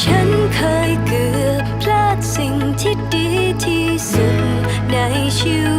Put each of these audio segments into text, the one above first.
ฉันเคยเกือบพลาดสิ่งที่ดีที่สุดในชีวิต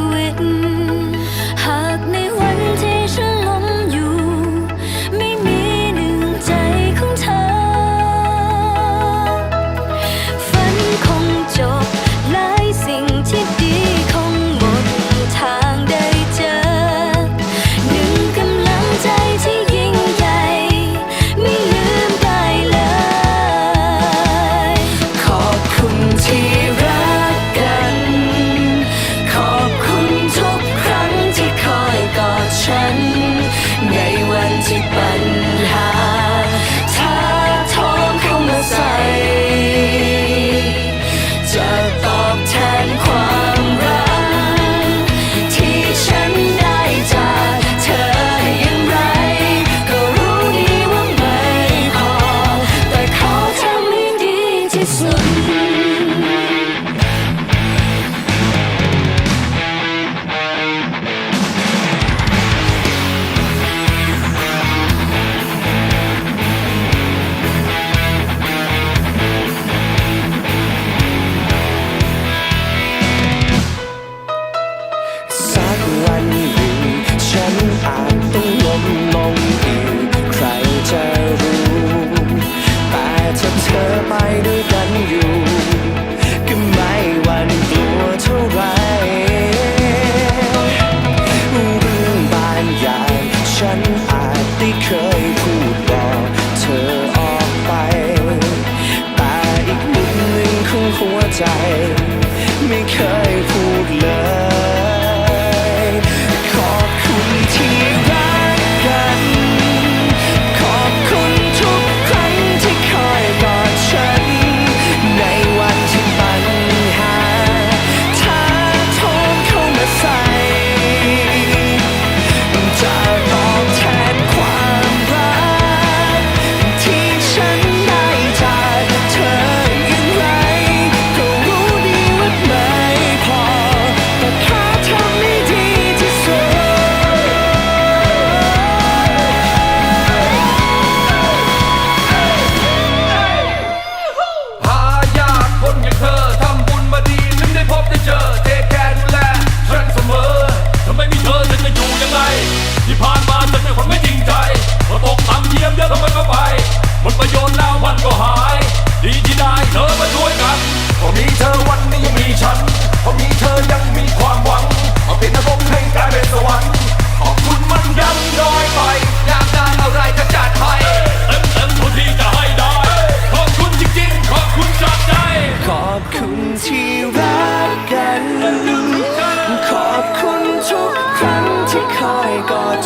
It's love.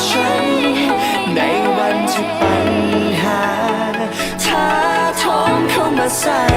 ฉัน ในวันที่ปัญหาท้าทองเข้ามาใส่